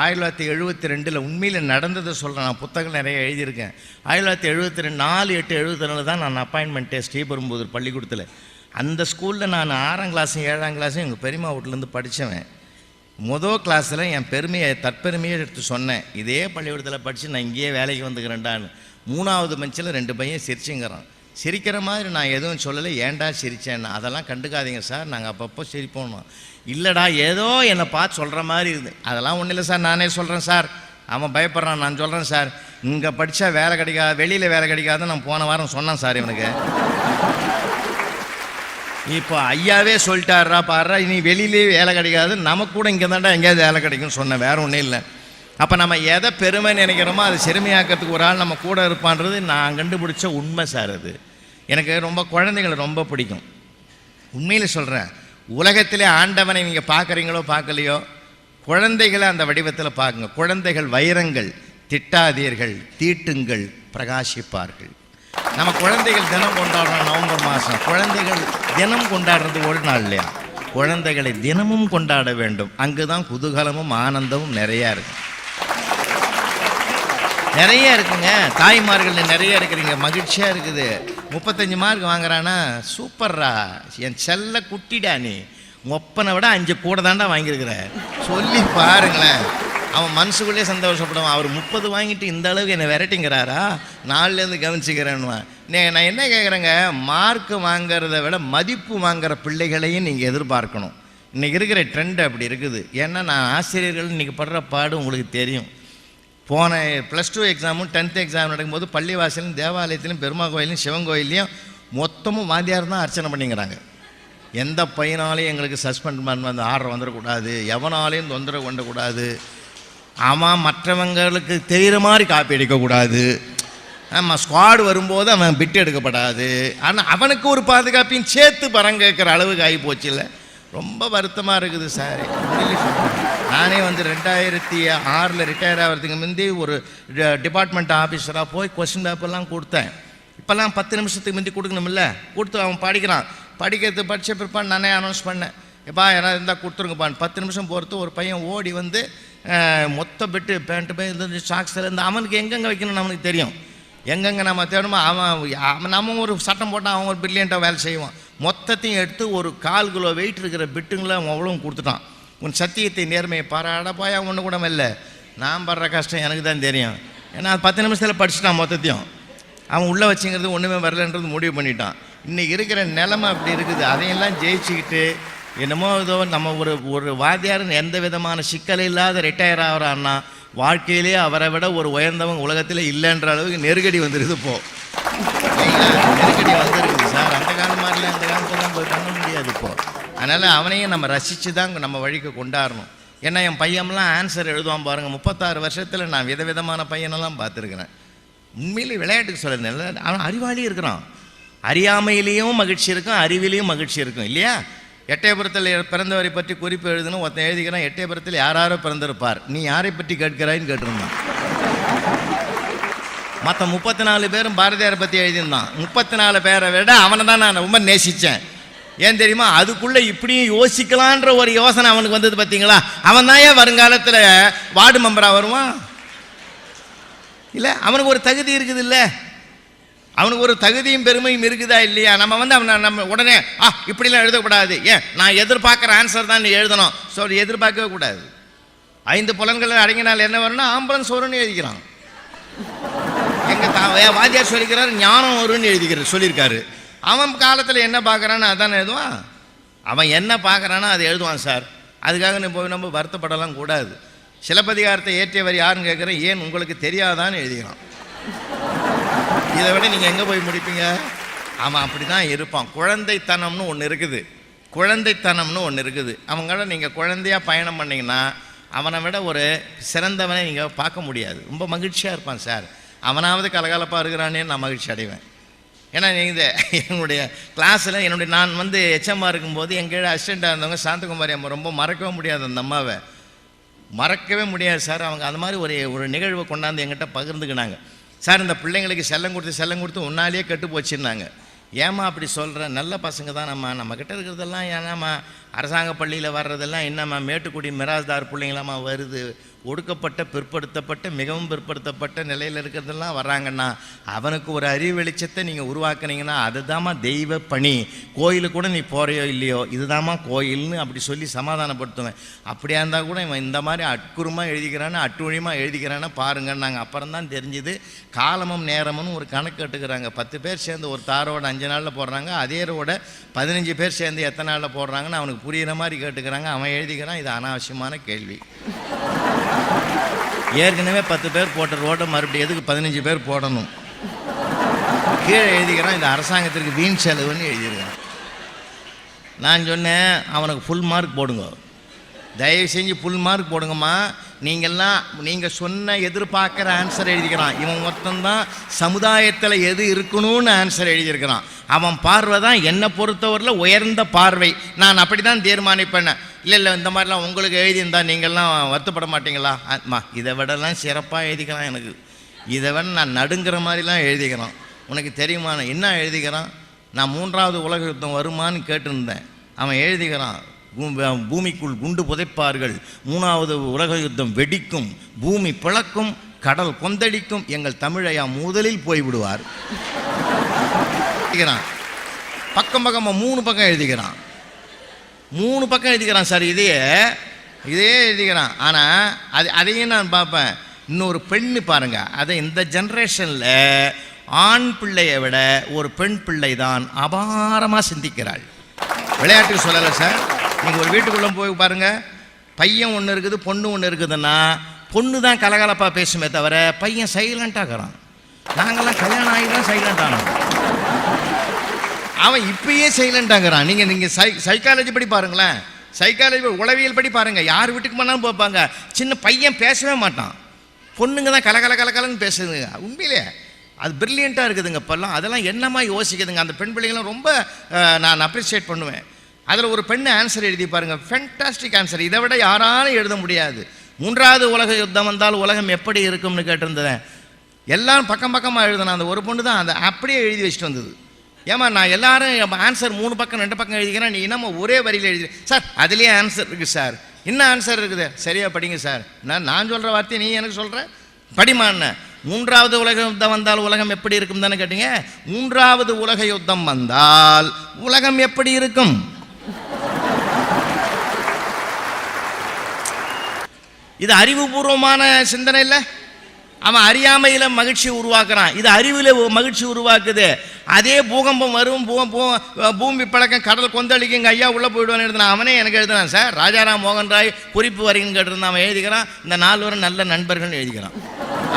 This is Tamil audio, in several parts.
ஆயிரத்தி தொள்ளாயிரத்தி எழுபத்தி ரெண்டில் உண்மையில் நடந்ததை சொல்கிறேன் நான் புத்தகம் நிறைய எழுதியிருக்கேன். ஆயிரத்தி தொள்ளாயிரத்தி எழுபத்தி ரெண்டு நாலு எட்டு எழுபத்தி ரெண்டு தான் நான் அப்பாயின்மெண்ட்டே ஸ்ரீபெரும்புதூர் பள்ளிக்கூடத்தில். அந்த ஸ்கூலில் நான் ஆறாம் கிளாஸும் ஏழாம் கிளாஸும் எங்கள் பெரியம்மா வீட்டிலேருந்து படித்தவன் முதல் கிளாஸில் என் பெருமையை தற்பெருமையை எடுத்து சொன்னேன். இதே பள்ளிக்கூடத்தில் படித்து நான் இங்கேயே வேலைக்கு வந்துக்கிறேன்டான்னு. மூணாவது பெஞ்சில் ரெண்டு பையன் சிரிச்சுங்கிறான். சிரிக்கிற மாதிரி நான் எதுவும் சொல்லலை. ஏன்டா சிரிச்சேன்னு. அதெல்லாம் கண்டுக்காதீங்க சார். நாங்கள் அப்பப்போ சிரிப்போம். இல்லைடா ஏதோ என்னை பார்த்து சொல்கிற மாதிரி இருக்குது அதெல்லாம் ஒன்றும் இல்லை சார். நானே சொல்கிறேன் சார். அவன் பயப்படுறான். நான் சொல்கிறேன் சார். இங்கே படித்தா வேலை கிடைக்காது வெளியில் வேலை கிடைக்காதுன்னு நான் போன வாரம் சொன்னேன் சார் இவனுக்கு. இப்போ ஐயாவே சொல்லிட்டாருடா பாடுறா இனி வெளியிலே வேலை கிடைக்காது. நமக்கு கூட இங்கே தாண்டா எங்கேயாவது வேலை கிடைக்கும்னு சொன்னேன். வேற ஒன்றும் இல்லை. அப்போ நம்ம எதை பெருமை நினைக்கிறோமோ அதை சிறுமையாக்கிறதுக்கு ஒரு ஆள் நம்ம கூட இருப்பான்றது நான் கண்டுபிடிச்ச உண்மை சார் அது. எனக்கு ரொம்ப குழந்தைகளை ரொம்ப பிடிக்கும். உண்மையில் சொல்கிறேன் உலகத்திலே ஆண்டவனை நீங்கள் பார்க்குறீங்களோ பார்க்கலையோ குழந்தைகளை அந்த வடிவத்தில் பார்க்குங்க குழந்தைகள் வைரங்கள் திட்டாதீர்கள் தீட்டுங்கள் பிரகாசிப்பார்கள். நம்ம குழந்தைகள் தினம் கொண்டாடுறோம் நவம்பர் மாதம் குழந்தைகள் தினம் கொண்டாடுறது ஒரு நாள் இல்லையா? குழந்தைகளை தினமும் கொண்டாட வேண்டும். அங்கு தான் குதூகலமும் ஆனந்தமும் நிறையா இருக்கும் நிறைய இருக்குங்க. தாய்மார்கள் நிறைய இருக்கிறீங்க. மகிழ்ச்சியாக இருக்குது. முப்பத்தஞ்சு மார்க் வாங்குறானா சூப்பர்ரா என் செல்ல குட்டிடா நீ. ஒப்பனை விட அஞ்சு கூட தாண்டா வாங்கியிருக்கிற. சொல்லி பாருங்களேன். அவன் மனசுக்குள்ளே சந்தோஷப்படுவான். அவர் முப்பது வாங்கிட்டு இந்த அளவுக்கு என்னை விரட்டிங்கிறாரா? நாலுலேருந்து கவனிச்சுக்கிறேன்னுவான். நீ நான் என்ன கேட்குறேங்க மார்க் வாங்கிறத விட மதிப்பு வாங்குற பிள்ளைகளையும் நீங்கள் எதிர்பார்க்கணும். இன்றைக்கி இருக்கிற ட்ரெண்ட் அப்படி இருக்குது. ஏன்னா நான் ஆசிரியர்கள் இன்றைக்கி படுற பாடு உங்களுக்கு தெரியும். போன ப்ளஸ் டூ எக்ஸாமும் டென்த் எக்ஸாம் நடக்கும்போது பள்ளிவாசலும் தேவாலயத்திலும் பெருமா கோயிலையும் சிவன் கோயிலையும் மொத்தமும் வாத்தியார் தான் அர்ச்சனை பண்ணிக்கிறாங்க. எந்த பையனாலையும் எங்களுக்கு சஸ்பெண்ட் பண்ண வந்து ஆர்டர் வந்துடக்கூடாது. எவனாலையும் தொந்தரவு கொண்டக்கூடாது அவன் மற்றவங்களுக்கு தெரிகிற மாதிரி காப்பி அடிக்கக்கூடாது ஆமாம் ஸ்குவாடு வரும்போது அவன் பிட்டு எடுக்கப்படாது. ஆனால் அவனுக்கு ஒரு பாதுகாப்பையும் சேர்த்து பரம் கேட்குற அளவுக்கு ஆகி போச்சு இல்லை. ரொம்ப வருத்தமாக இருக்குது சார். நானே வந்து ரெண்டாயிரத்தி ஆறில் ரிட்டையர் ஆகிறதுக்கு முந்தி ஒரு டிபார்ட்மெண்ட் ஆஃபீஸராக போய் கொஸ்டின் பேப்பர்லாம் கொடுத்தேன். இப்போல்லாம் பத்து நிமிஷத்துக்கு முந்தி கொடுக்கணுமில்ல. கொடுத்து அவன் படிக்கிறான். படிக்கிறது படித்த பிற்பாடு நானே அனௌன்ஸ் பண்ணேன். எப்பா யாராவது இருந்தால் கொடுத்துருங்கப்பான்னு. பத்து நிமிஷம் பொறுத்து ஒரு பையன் ஓடி வந்து மொத்த பெட்டு பேண்ட்டு பை இந்த சாக்ஸில் இருந்து அவனுக்கு எங்கெங்கே வைக்கணும்னு அவனுக்கு தெரியும். எங்கெங்கே நம்ம தேடணுமோ அவன் அவன் நம்ம ஒரு சட்டம் போட்டால் அவன் ஒரு பில்லியண்ட்டாக வேலை செய்வான். மொத்தத்தையும் எடுத்து ஒரு கால் கிலோ வெயிட் இருக்கிற பிட்டுங்களை அவன் அவ்வளவும் கொடுத்துட்டான். உன் சத்தியத்தை நேர்மையை பாராட போய் ஒன்று கூட இல்லை. நான் படுற கஷ்டம் எனக்கு தான் தெரியும். ஏன்னா அது பத்து நிமிஷத்தில் படிச்சுட்டான் மொத்தத்தையும். அவன் உள்ளே வச்சுங்கிறது ஒன்றுமே வரலன்றது முடிவு பண்ணிட்டான். இன்றைக்கி இருக்கிற நிலமை அப்படி இருக்குது. அதையெல்லாம் ஜெயிச்சுக்கிட்டு என்னமோ ஏதோ நம்ம ஒரு ஒரு வாத்தியார் எந்த விதமான சிக்கல் இல்லாத ரிட்டையர் ஆகிறான்னா வாழ்க்கையிலே அவரை விட ஒரு உயர்ந்தவங்க உலகத்தில் இல்லைன்ற அளவுக்கு நெருக்கடி வந்துருது இப்போ. நெருக்கடி வந்துருக்குது சார். அந்த காலம் மாதிரிலாம் இந்த காலத்துலாம் போய் பண்ண முடியாது இப்போ. அதனால் அவனையும் நம்ம ரசித்து தான் நம்ம வழிக்கு கொண்டாடணும். ஏன்னா என் பையன்லாம் ஆன்சர் எழுதுவான் பாருங்கள் முப்பத்தாறு வருஷத்தில் நான் விதவிதமான பையனெல்லாம் பார்த்துருக்குறேன். உண்மையிலே விளையாட்டுக்கு சொல்ல அவன் அறிவாளி இருக்கிறான். அறியாமையிலையும் மகிழ்ச்சி இருக்கும் அறிவிலையும் மகிழ்ச்சி இருக்கும். இல்லையா? எட்டயபுரத்தில் பிறந்தவரை பற்றி குறிப்பு எழுதணும். ஒருத்தன் எழுதிக்கிறான் எட்டயபுரத்தில் யாராரோ பிறந்திருப்பார். நீ யாரை பற்றி கேட்கிறாயின்னு கேட்டிருந்தான். மற்ற முப்பத்தி நாலு பேரும் பாரதியாரை பற்றி எழுதியிருந்தான். முப்பத்தி நாலு பேரை விட அவனை தான் நான் ரொம்ப நேசித்தேன் ஏன் தெரியுமா? அதுக்குள்ளே இப்படியும் யோசிக்கலான்ற ஒரு யோசனை அவனுக்கு வந்தது பார்த்தீங்களா அவன் தான் ஏன் வருங்காலத்தில் வார்டு மெம்பராக வருவான்? இல்லை அவனுக்கு ஒரு தகுதி இருக்குது இல்லை அவனுக்கு ஒரு தகுதியும் பெருமையும் இருக்குதா இல்லையா? நம்ம வந்து அவனை நம்ம உடனே ஆ இப்படிலாம் எழுதக்கூடாது. ஏன்? நான் எதிர்பார்க்குற ஆன்சர் தான் நீ எழுதணும். ஸோ எதிர்பார்க்கவே கூடாது. ஐந்து புலன்கள் அடங்கினால் என்ன வரும்னா ஆம்புலன்ஸ் வரும்னு எழுதிக்கிறான். எங்கள் தா வாத்தியார் சொல்லிக்கிறார் ஞானம் வரும்னு எழுதிக்கிறார் சொல்லியிருக்காரு. அவன் காலத்தில் என்ன பார்க்குறான்னு அதான் எழுதுவான். அவன் என்ன பார்க்குறானோ அதை எழுதுவான் சார். அதுக்காக நீ போய் நம்ம வருத்தப்படலாம் கூடாது. சிலப்பதிகாரத்தை ஏற்றியவர் யாருன்னு கேட்குறேன் ஏன் உங்களுக்கு தெரியாதான்னு எழுதிக்கிறான் இதை விட நீங்கள் எங்கே போய் முடிப்பீங்க? அவன் அப்படி தான் இருப்பான். குழந்தைத்தனம்னு ஒன்று இருக்குது. குழந்தைத்தனம்னு ஒன்று இருக்குது. அவங்கள நீங்கள் குழந்தையாக பயணம் பண்ணிங்கன்னா அவனை விட ஒரு சிறந்தவனை நீங்கள் பார்க்க முடியாது. ரொம்ப மகிழ்ச்சியாக இருப்பான் சார். அவனாவது கலகலப்பாக இருக்கிறானே நான் மகிழ்ச்சி அடைவேன். ஏன்னா நீங்கள் என்னுடைய கிளாஸில் என்னுடைய நான் வந்து எச்எம்மாக இருக்கும்போது எங்கள் அசிஸ்டண்ட்டாக இருந்தவங்க சாந்தகுமாரி அம்மா ரொம்ப மறக்கவே முடியாது அந்த அம்மாவை. மறக்கவே முடியாது சார். அவங்க அது மாதிரி ஒரு ஒரு நிகழ்வை கொண்டாந்து எங்கிட்ட பகிர்ந்துக்கினாங்க. சார் இந்த பிள்ளைங்களுக்கு செல்லம் கொடுத்து செல்லம் கொடுத்து உன்னாலேயே கெட்டு போச்சுன்னாங்க. ஏம்மா அப்படி சொல்கிற நல்ல பசங்க தான் நம்ம நம்மக்கிட்ட இருக்கிறதெல்லாம் ஏன்னாம்மா அரசாங்க பள்ளியில் வர்றதெல்லாம் என்னம்மா? மேட்டுக்குடி மிராஸ்தார் பிள்ளைங்களாம்மா வருது. ஒடுக்கப்பட்ட பிற்படுத்தப்பட்ட மிகவும் பிற்படுத்தப்பட்ட நிலையில் இருக்கிறதெல்லாம் வர்றாங்கன்னா அவனுக்கு ஒரு அறிவு வெளிச்சத்தை நீங்கள் உருவாக்குனீங்கன்னா அதுதாம்மா தெய்வ பணி. கோயிலுக்கு கூட நீ போறியோ இல்லையோ இதுதாம்மா கோயில்னு அப்படி சொல்லி சமாதானப்படுத்துவேன். அப்படியா இருந்தால் கூட இவன் இந்த மாதிரி அட்குருமாக எழுதிக்கிறான்னு அட்டுழியமாக எழுதிக்கிறான்னு பாருங்கன்னு நாங்கள் அப்புறம் தான் தெரிஞ்சுது காலமும் நேரமும் ஒரு கணக்கு கட்டுக்கிறாங்க பத்து பேர் சேர்ந்து ஒரு தாரோட அஞ்சு நாளில் போடுறாங்க அதே ரோட பதினஞ்சு பேர் சேர்ந்து எத்தனை நாளில் போடுறாங்கன்னு அவனுக்கு புரிகிற மாதிரி கேட்டுக்கிறாங்க. அவன் எழுதிக்கிறான் இது அனாவசியமான கேள்வி. ஏற்கனவே பத்து பேர் போட்ட ரோட்டை மறுபடியும் எதுக்கு பதினஞ்சு பேர் போடணும்? கீழே எழுதிக்கிறான் இந்த அரசாங்கத்திற்கு வீண் செலவுன்னு எழுதியிருக்கான் நான் சொன்னேன் அவனுக்கு ஃபுல் மார்க் போடுங்க. தயவு செஞ்சு ஃபுல் மார்க் போடுங்கம்மா. நீங்கள்லாம் நீங்கள் சொன்ன எதிர்பார்க்குற ஆன்சர் எழுதிக்கிறான். இவன் மொத்தம்தான் சமுதாயத்தில் எது இருக்கணும்னு ஆன்சர் எழுதியிருக்கிறான். அவன் பார்வை தான் என்னை பொறுத்தவரையில் உயர்ந்த பார்வை. நான் அப்படி தான் தீர்மானிப்பேன். இல்லை இல்லை இந்த மாதிரிலாம் உங்களுக்கு எழுதியிருந்தா நீங்கள்லாம் வருத்தப்பட மாட்டீங்களா? அம்மா இதை விடலாம் சிறப்பாக எழுதிக்கிறான் எனக்கு. இதை விட நான் நடுங்கிற மாதிரிலாம் எழுதிக்கிறான். உனக்கு தெரியுமா நான் என்ன எழுதிக்கிறான்? நான் மூன்றாவது உலக யுத்தம் வருமான்னு கேட்டிருந்தேன். அவன் எழுதிக்கிறான் பூமிக்குள் குண்டு புதைப்பார்கள். மூணாவது உலக யுத்தம் வெடிக்கும். பூமி பிளக்கும் கடல் கொந்தடிக்கும் எங்கள் தமிழையா முதலில் போய்விடுவார் எழுதிக்கிறான் பக்கம் பக்கமாக மூணு பக்கம் எழுதிக்கிறான் மூணு பக்கம் எழுதிக்கிறான் சார் இதையே இதே எழுதிக்கிறான் ஆனால் அது அதையும் நான் பார்ப்பேன். இன்னொரு பெண்ணு பாருங்க. அதை இந்த ஜென்ரேஷனில் ஆண் பிள்ளையை விட ஒரு பெண் பிள்ளை தான் அபாரமாக சிந்திக்கிறாள். விளையாட்டுக்கு சொல்லலை சார். நீங்கள் ஒரு வீட்டுக்குள்ளே போய் பாருங்கள் பையன் ஒன்று இருக்குது பொண்ணு ஒன்று இருக்குதுன்னா பொண்ணு தான் கலகலப்பாக பேசுமே தவிர பையன் சைலண்ட்டாகிறான் நாங்கள்லாம் கல்யாணம் ஆகி தான் சைலண்ட் ஆனோம். அவன் இப்பயே சைலண்ட்டாகிறான் நீங்கள் நீங்கள் சை சைக்காலஜி படி பாருங்களேன். சைக்காலஜி உளவியல் படி பாருங்கள் யார் வீட்டுக்கு போனாலும் பார்ப்பாங்க. சின்ன பையன் பேசவே மாட்டான். பொண்ணுங்க தான் கலகல கலகலன்னு பேசுதுங்க. உண்மையிலே அது பிரில்லியண்ட்டாக இருக்குதுங்க இப்போல்லாம். அதெல்லாம் என்னமா யோசிக்குதுங்க. அந்த பெண் பிள்ளைங்களாம் ரொம்ப நான் அப்ரிஷியேட் பண்ணுவேன். அதில் ஒரு பெண்ணு ஆன்சர் எழுதி பாருங்க. ஃபென்டாஸ்டிக் ஆன்சர் இதை விட யாராலும் எழுத முடியாது. மூன்றாவது உலக யுத்தம் வந்தால் உலகம் எப்படி இருக்கும்னு கேட்டிருந்தேன் எல்லாம் பக்கம் பக்கமாக எழுதின அந்த ஒரு பொண்ணு தான் அதை அப்படியே எழுதி வச்சுட்டு வந்தது. ஏமா நான் எல்லாரும் ஆன்சர் மூணு பக்கம் ரெண்டு பக்கம் எழுதிக்கிறேன். நீ என்னம்மா ஒரே வரியில் எழுதி சார் அதுலேயே ஆன்சர் இருக்குது சார். என்ன ஆன்சர் இருக்குது? சரியா படிங்க சார். நான் நான் சொல்கிற வார்த்தையை நீ எனக்கு சொல்கிற படிமான மூன்றாவது உலக யுத்தம் வந்தால் உலகம் எப்படி இருக்கும் தானே கேட்டீங்க? மூன்றாவது உலக யுத்தம் வந்தால் உலகம் எப்படி இருக்கும்? இது அறிவுபூர்வமான சிந்தனை இல்லை. அவன் அறியாமையில் மகிழ்ச்சி உருவாக்குறான். இது அறிவில் மகிழ்ச்சி உருவாக்குது. அதே பூகம்பம் வரும் பூமி பழக்கம் கடல் கொந்தளிக்கும் எங்கள் ஐயா உள்ளே போயிடுவான்னு எழுதினான். அவனே எனக்கு எழுதினான் சார். ராஜாராம் மோகன் ராய் குறிப்பு வரின்னு கேட்டிருந்தான். அவன் எழுதிக்கிறான். இந்த நால்வரும் நல்ல நண்பர்கள்னு எழுதிக்கிறான்.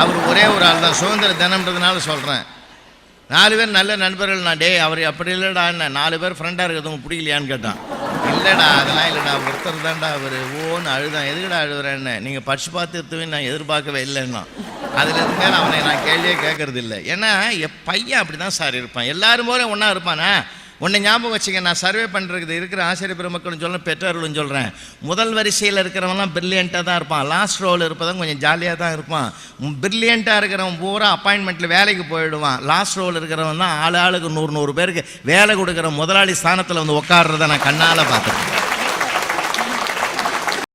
அவர் ஒரே ஒரு ஆள் தான். சுதந்திர தினம்ன்றதுனால சொல்கிறேன் நாலு பேர் நல்ல நண்பர்கள் நான். டேய் அவர் அப்படி இல்லைடா என்ன? நாலு பேர் ஃப்ரெண்டாக இருக்கிறது உங்களுக்கு பிடிக்கலையான்னு கேட்டான். இல்லைடா அதெல்லாம் இல்லைடா ஒருத்தர் தான்டா அவர். ஓன்னு அழுதான். எதுக்குடா அழுகுறேன்னு நீங்கள் படிச்சு பார்த்து நான் எதிர்பார்க்கவே இல்லைன்னா. அதில் இருந்து மேலே அவனை நான் கேள்வியே கேட்கறது இல்லை ஏன்னா என் பையன் அப்படி தான் சார் இருப்பான். எல்லாரும் போல ஒன்றா இருப்பானா? உன்னை ஞாபகம் வச்சுக்க நான் சர்வே பண்ணுறது இருக்கிற ஆசிரியர் பெருமக்களும் சொல்கிறேன் பெற்றோர்களும் சொல்கிறேன் முதல் வரிசையில் இருக்கிறவன்லாம் பிரில்லியண்ட்டாக தான் இருப்பான். லாஸ்ட் ரோவில் இருப்பதான் கொஞ்சம் ஜாலியாக தான் இருப்பான். பிரில்லியண்ட்டாக இருக்கிறவன் பூரா அப்பாயின்மெண்ட்டில் வேலைக்கு போயிடுவான். லாஸ்ட் ரோவில் இருக்கிறவன் தான் ஆள் ஆளுக்கு நூறு நூறு பேருக்கு வேலை கொடுக்குற முதலாளி ஸ்தானத்தில் வந்து உட்கார்றத நான் கண்ணால் பார்த்துருக்கேன்.